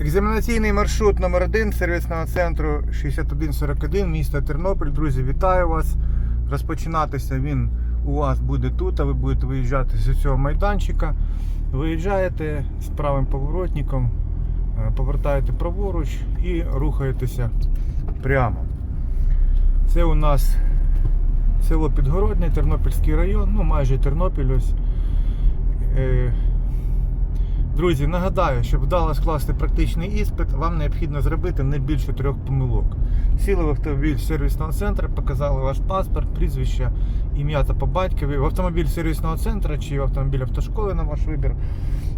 Екзаменаційний маршрут номер 1 сервісного центру 6141 місто Тернопіль. Друзі, вітаю вас. Розпочинатися він у вас буде тут, а ви будете виїжджати з цього майданчика. Виїжджаєте з правим поворотником, е, повертаєте праворуч і рухаєтеся прямо. Це у нас село Підгородне, Тернопільський район, ну майже Тернопіль ось. Друзі, нагадаю, щоб вдало скласти практичний іспит, вам необхідно зробити не більше трьох помилок. Сіли в автомобіль сервісного центру, показали ваш паспорт, прізвище, ім'я та по батькові. В автомобіль сервісного центру чи в автомобіль автошколи на ваш вибір.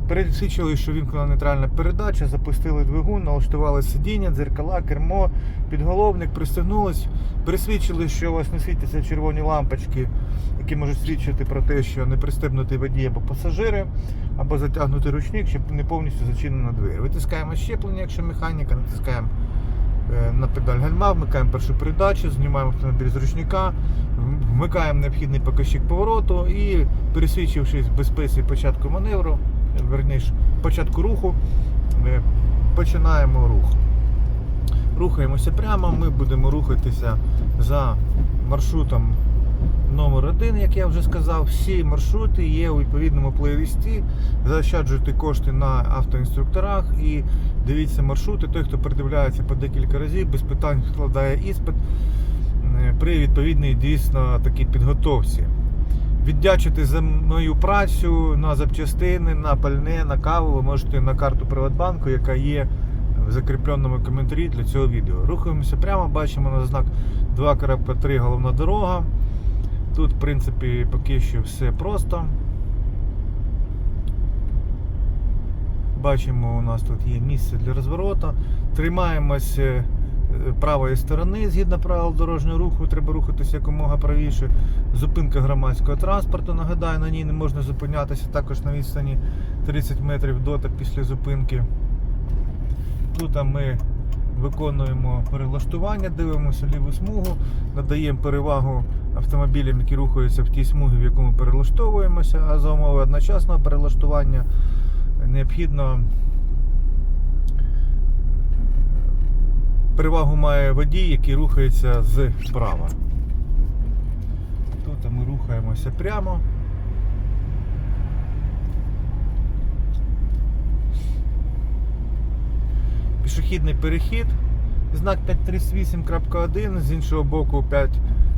Пересвідчили, що вімкнена нейтральна передача, запустили двигун, налаштували сидіння, дзеркала, кермо, підголовник, пристегнулись. Пересвідчили, що у вас не світяться червоні лампочки, які можуть свідчити про те, що не пристебнутий водій або пасажири, або затягнутий ручник, щоб не повністю зачинена двері. Витискаємо щеплення, якщо механіка, натискаємо е, на педаль гальма, вмикаємо першу передачу, знімаємо автомобіль з ручника, вмикаємо необхідний показчик повороту і, пересвідчившись в безпеці початку маневру, верніше початку руху, е, починаємо рух. Рухаємося прямо, ми будемо рухатися за маршрутом номер один, як я вже сказав. Всі маршрути є у відповідному плейлисті. Заощаджуйте кошти на автоінструкторах і дивіться маршрути. Той, хто придивляється по декілька разів, без питань складає іспит е, при відповідній дійсно такій підготовці. Віддячити за мою працю на запчастини, на пальне, на каву ви можете на карту Приватбанку, яка є в закріпленому коментарі для цього відео. Рухаємося прямо, бачимо на знак 2.3 головна дорога. Тут, в принципі, поки що все просто. Бачимо, у нас тут є місце для розвороту. Тримаємось е, правої сторони згідно правил дорожнього руху, треба рухатися якомога правіше. Зупинка громадського транспорту. Нагадаю, на ній не можна зупинятися також на відстані 30 метрів до та після зупинки. Тут ми виконуємо перелаштування, дивимося ліву смугу, надаємо перевагу автомобілям, які рухаються в тій смугі, в яку ми перелаштовуємося, а за умови одночасного перелаштування необхідно перевагу має водій, який рухається зправа. Тут ми рухаємося прямо. пішохідний перехід. Знак 538.1, з іншого боку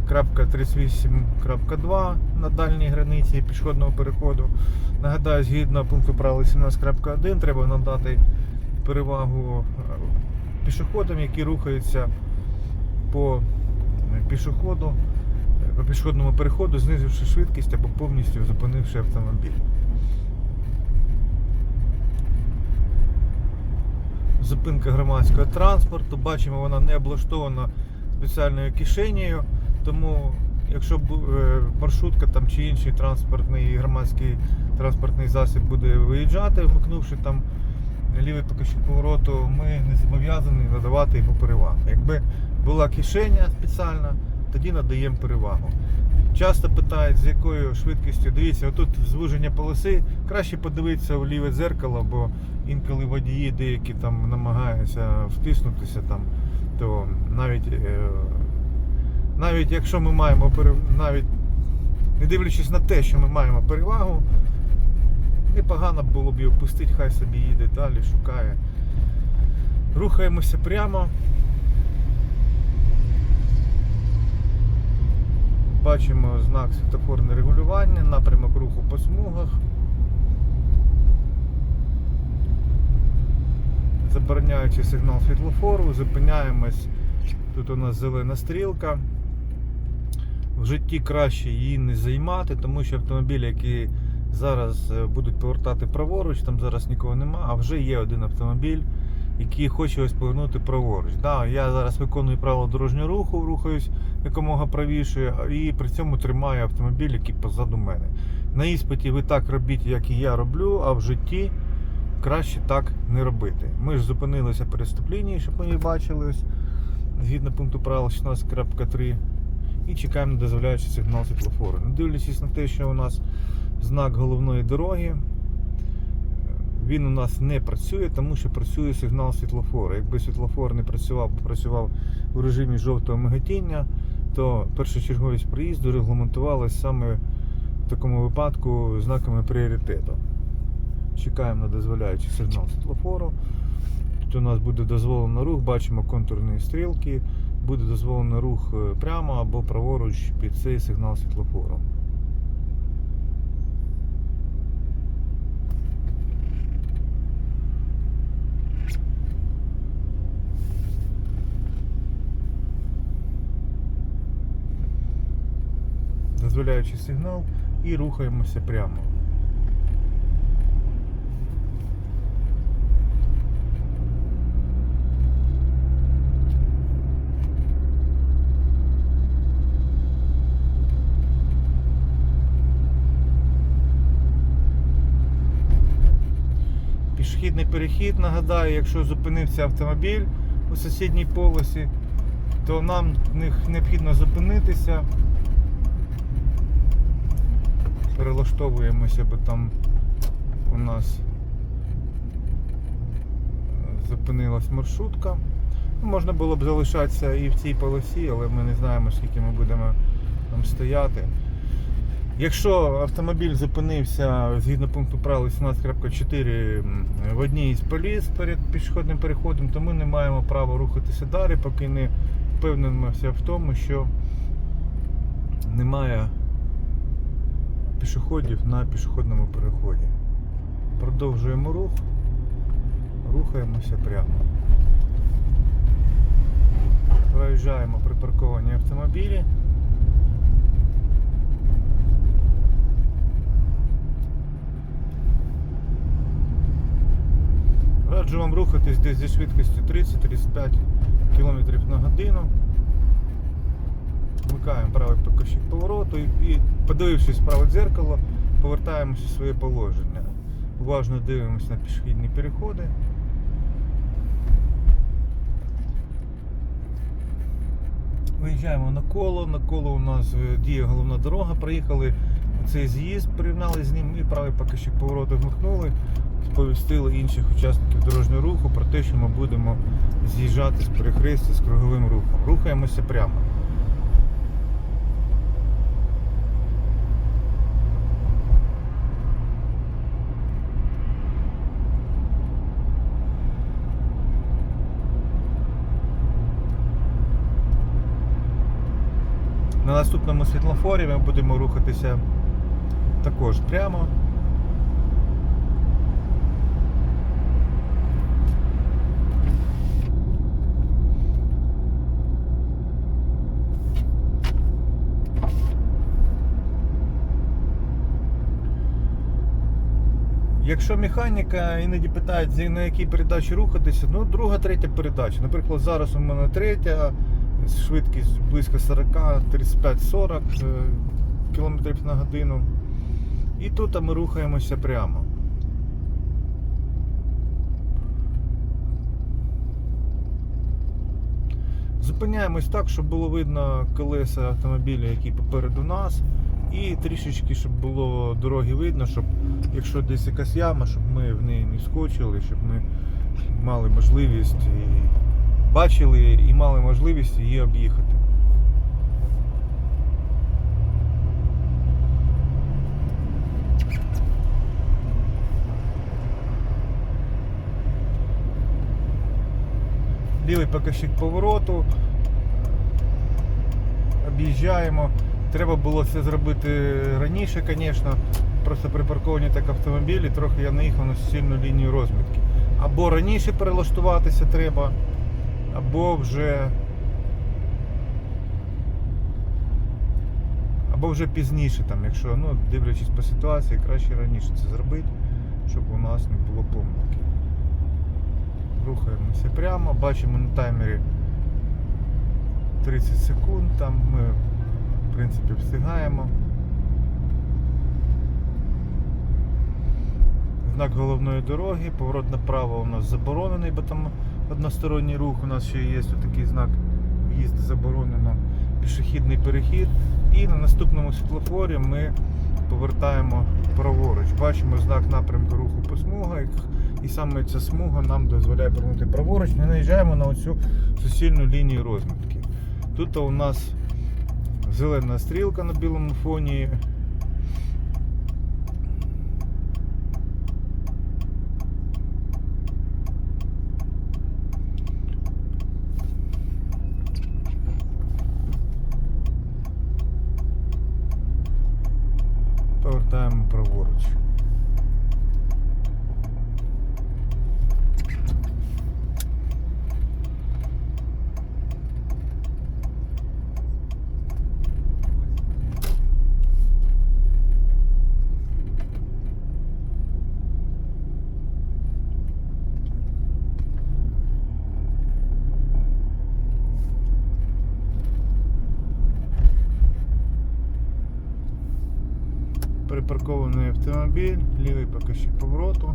5.38.2 на дальній границі пішохідного переходу. Нагадаю, згідно пункту правил 17.1 треба надати перевагу е, пішоходам, які рухаються по пішоходу, е, по пішохідному переходу, знизивши швидкість або повністю зупинивши автомобіль. зупинка громадського транспорту. Бачимо, вона не облаштована спеціальною кишенею. Тому, якщо е, маршрутка там чи інший транспортний громадський транспортний засіб буде виїжджати, вмикнувши там лівий покажчик повороту, ми не зобов'язані надавати йому перевагу. Якби була кишеня спеціальна, тоді надаємо перевагу. Часто питають, з якою швидкістю. Дивіться, отут звуження полоси. Краще подивитися в ліве дзеркало, бо інколи водії деякі там намагаються втиснутися там, то навіть, е, навіть якщо ми маємо навіть не дивлячись на те, що ми маємо перевагу, непогано було б її опустити, хай собі їде далі, шукає. Рухаємося прямо. Бачимо знак світофорне регулювання, напрямок руху по смугах. Забороняючи сигнал світлофору, зупиняємось. Тут у нас зелена стрілка. В житті краще її не займати, тому що автомобілі, які зараз е, будуть повертати праворуч, там зараз нікого нема, а вже є один автомобіль, який хоче ось повернути праворуч. Да, я зараз виконую правила дорожнього руху, рухаюсь якомога правіше, і при цьому тримаю автомобіль, який позаду мене. На іспиті ви так робіть, як і я роблю, а в житті краще так не робити. Ми ж зупинилися перед стоп-лінією, щоб ми її бачили згідно пункту правил 16.3 і чекаємо на дозволяючий сигнал світлофору. Не дивлячись на те, що у нас знак головної дороги, Він у нас не працює, тому що працює сигнал світлофору. Якби світлофор не працював, працював у режимі жовтого миготіння, то першочерговість проїзду регламентувалась саме в такому випадку знаками пріоритету. Чекаємо на дозволяючий сигнал світлофору. Тут у нас буде дозволено рух, бачимо контурні стрілки, буде дозволено рух е, прямо або праворуч під цей сигнал світлофору. Дозволяючий сигнал і рухаємося прямо. Пішохідний перехід, нагадаю, якщо зупинився автомобіль у сусідній полосі, то нам необхідно зупинитися. Перелаштовуємося, бо там у нас е, зупинилась маршрутка. Ну, Можна було б залишатися і в цій полосі, але ми не знаємо, скільки ми будемо там стояти. Якщо автомобіль зупинився згідно пункту правил 18.4 м, в одній із поліс перед пішохідним переходом, то ми не маємо права рухатися далі, поки не впевнимося в тому, що немає пішоходів на пішохідному переході. Продовжуємо рух, рухаємося прямо. Проїжджаємо припарковані автомобілі. Раджу вам рухатись десь зі швидкістю 30-35 км на годину. Вмикаємо правий покажчик повороту і, подивившись праве дзеркало, повертаємося в своє положення. Уважно дивимося на пішохідні переходи. Виїжджаємо на коло, на коло у нас е, діє головна дорога, проїхали цей з'їзд, порівняли з ним і правий покажчик повороту вмикнули, сповістили інших учасників дорожнього руху про те, що ми будемо з'їжджати з перехрестя з круговим рухом. Рухаємося прямо. На наступному світлофорі ми будемо рухатися також прямо. Якщо механіка іноді питають, на якій передачі рухатися, ну друга, третя передача. Наприклад, зараз у мене третя, швидкість близько 40, 35-40 км на годину. І тут ми рухаємося прямо. Зупиняємось так, щоб було видно колеса автомобіля, які попереду нас. І трішечки, щоб було дороги видно, щоб якщо десь якась яма, щоб ми в неї не скочили, щоб ми мали можливість і бачили і мали можливість її об'їхати. Лівий покажчик повороту. Об'їжджаємо. Треба було це зробити раніше, звісно. Просто припарковані так автомобілі, трохи я наїхав на суцільну лінію розмітки. Або раніше перелаштуватися треба, або вже. Або вже пізніше, там, якщо, ну, дивлячись по ситуації, краще раніше це зробити, щоб у нас не було помилки. Рухаємося прямо, бачимо на таймері 30 секунд, там ми в принципі встигаємо. Знак головної дороги, поворот направо у нас заборонений, бо там односторонній рух, у нас ще є такий знак в'їзд заборонено, пішохідний перехід. І на наступному світлофорі ми повертаємо праворуч. Бачимо знак напрямку руху по смугах, і саме ця смуга нам дозволяє повернути праворуч. Ми наїжджаємо на оцю суцільну лінію розмітки. Тут у нас зелена стрілка на білому фоні. Повертаємо праворуч. Припаркований автомобіль, лівий покажчик повороту.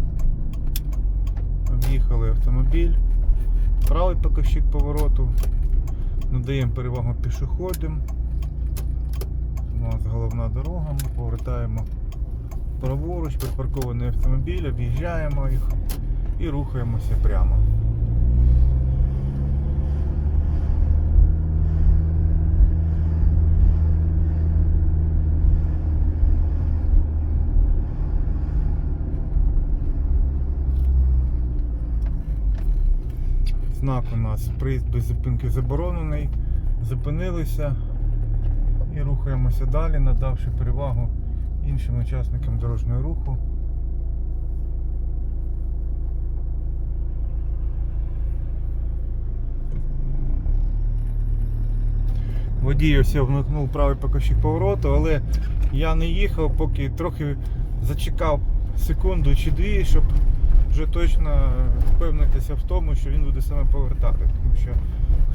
Об'їхали автомобіль, правий покажчик повороту. Надаємо перевагу пішоходам. У нас головна дорога, ми повертаємо праворуч, припаркований автомобіль, об'їжджаємо їх і рухаємося прямо. Знак у нас приїзд без зупинки заборонений. Зупинилися і рухаємося далі, надавши перевагу іншим учасникам дорожнього руху. Водій ось вмикнув правий покажчик повороту, але я не їхав, поки трохи зачекав секунду чи дві, щоб вже точно впевнитися в тому, що він буде саме повертати. Тому що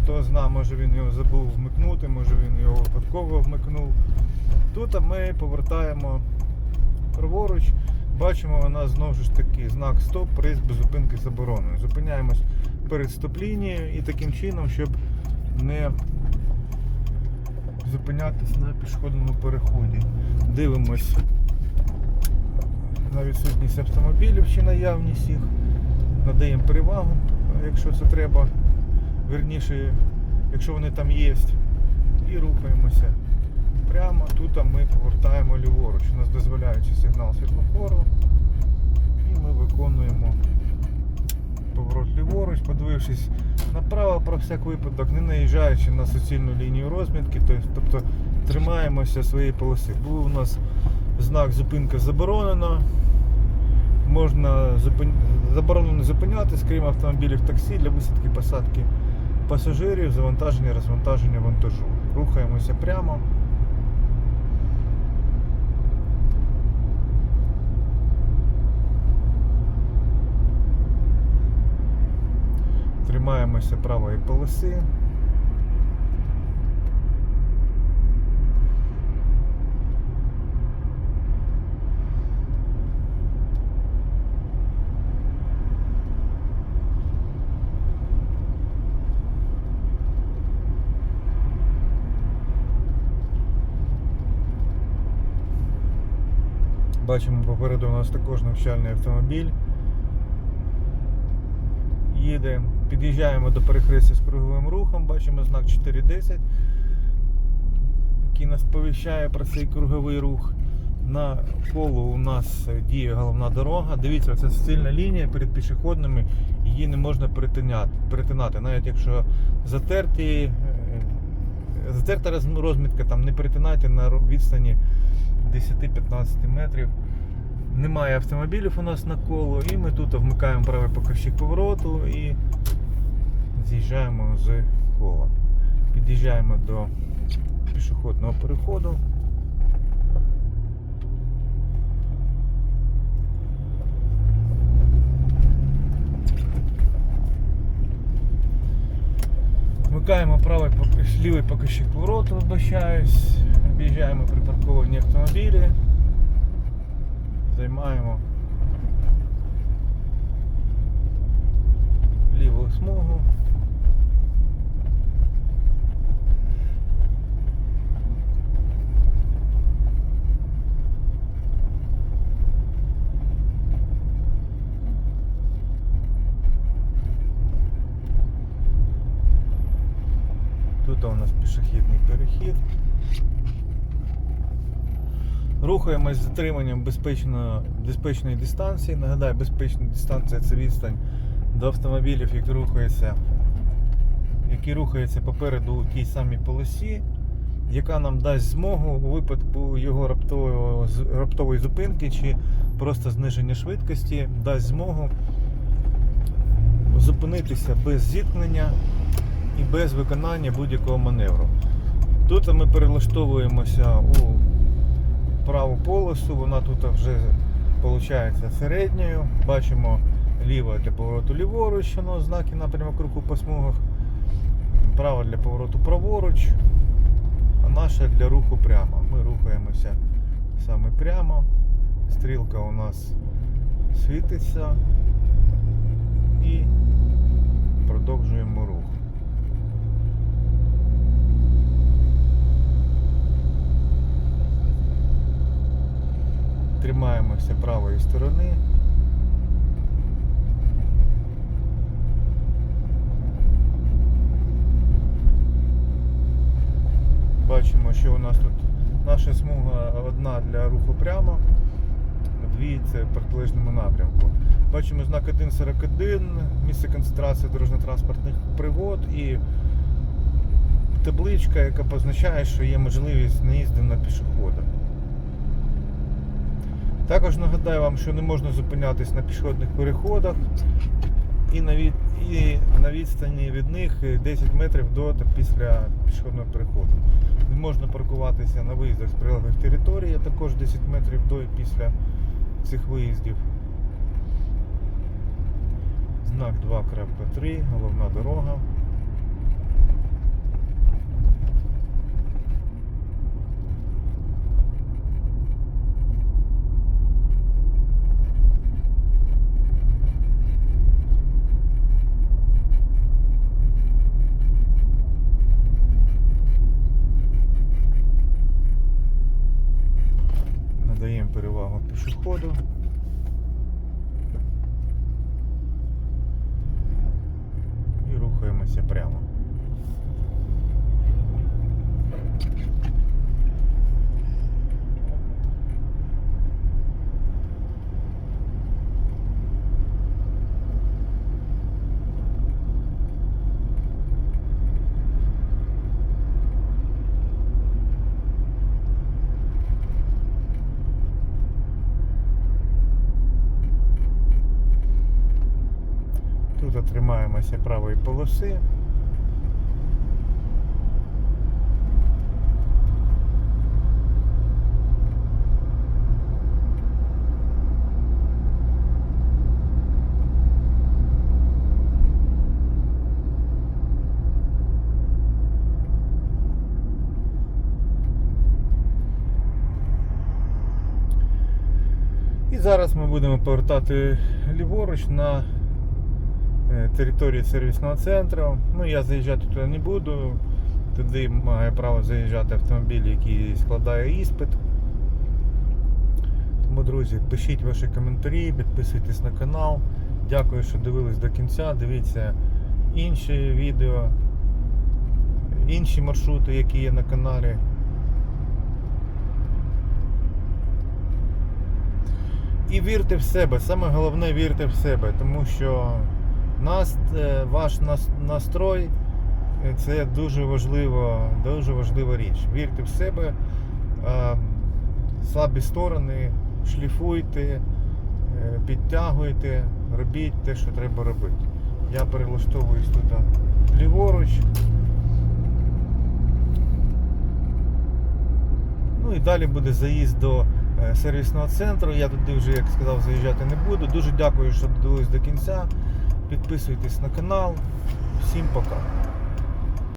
хто зна, може він його забув вмикнути, може він його випадково вмикнув. Тут ми повертаємо праворуч, бачимо нас знову ж таки знак стоп, приїзд без зупинки заборонений. Зупиняємось перед стоп-лінією і таким чином, щоб не зупинятися на пішохідному переході. Дивимось на відсутність автомобілів чи наявність їх. Надаємо перевагу, якщо це треба. Верніше, якщо вони там є. І рухаємося. Прямо тут ми повертаємо ліворуч. У нас дозволяючи сигнал світлофору. І ми виконуємо поворот ліворуч, подивившись направо про всяк випадок, не наїжджаючи на суцільну лінію розмітки, тобто тримаємося своєї полоси. Був у нас знак зупинка заборонено. Можна зупин... заборонено зупинятись, крім автомобілів таксі для висадки посадки пасажирів, завантаження, розвантаження вантажу. Рухаємося прямо. Тримаємося правої полоси. Бачимо попереду у нас також навчальний автомобіль. Їде, під'їжджаємо до перехрестя з круговим рухом, бачимо знак 410, який нас повіщає про цей круговий рух. На колу у нас діє головна дорога. Дивіться, це суцільна лінія перед пішохідними, її не можна перетинати, перетинати. Навіть якщо затерті, затерта розмітка, там не перетинайте на відстані 10-15 метрів. Немає автомобілів у нас на коло, і ми тут вмикаємо правий покажчик повороту і з'їжджаємо з кола. Під'їжджаємо до пішохідного переходу. Вмикаємо правий лівий покажчик повороту, вибачаюсь. Об'їжджаємо припарковані автомобілі. Займаємо ліву смугу. у нас пішохідний перехід. Рухаємось з безпечно, безпечної дистанції. Нагадаю, безпечна дистанція це відстань до автомобілів, які рухаються, які рухаються попереду у тій самій полосі, яка нам дасть змогу у випадку його раптової, раптової зупинки чи просто зниження швидкості, дасть змогу зупинитися без зіткнення і без виконання будь-якого маневру. Тут ми перелаштовуємося у праву полосу, вона тут вже виходить середньою. Бачимо ліво для повороту ліворуч, воно знаки напрямок руху по смугах. Право для повороту праворуч, а наше для руху прямо. Ми рухаємося саме прямо. Стрілка у нас світиться і продовжуємо рух. Тримаємося правої сторони. Бачимо, що у нас тут наша смуга одна для руху прямо, дві це в протилежному напрямку. Бачимо знак 1.41, місце концентрації дорожньо-транспортних пригод і табличка, яка позначає, що є можливість наїзду на пішохода. Також нагадаю вам, що не можна зупинятись на пішохідних переходах і на, від, і на відстані від них 10 метрів до та після пішохідного переходу. Не можна паркуватися на виїздах з прилеглих територій, а також 10 метрів до і після цих виїздів. Знак 2.3, головна дорога. Надаємо перевагу пішоходу. І рухаємося прямо. Тут правої полоси. І зараз ми будемо повертати ліворуч на території сервісного центру. Ну, я заїжджати туди не буду. Туди має право заїжджати автомобіль, який складає іспит. Тому, друзі, пишіть ваші коментарі, підписуйтесь на канал. Дякую, що дивились до кінця. Дивіться інші відео, інші маршрути, які є на каналі. І вірте в себе, саме головне вірте в себе, тому що нас, е, ваш настрой е, це дуже важливо, дуже важлива річ. Вірте в себе, слабі сторони, шліфуйте, е, підтягуйте, робіть те, що треба робити. Я перелаштовуюсь тут ліворуч. Ну і далі буде заїзд до сервісного центру. Я туди вже, як сказав, заїжджати не буду. Дуже дякую, що додивились до кінця. Підписуйтесь на канал. Всім пока.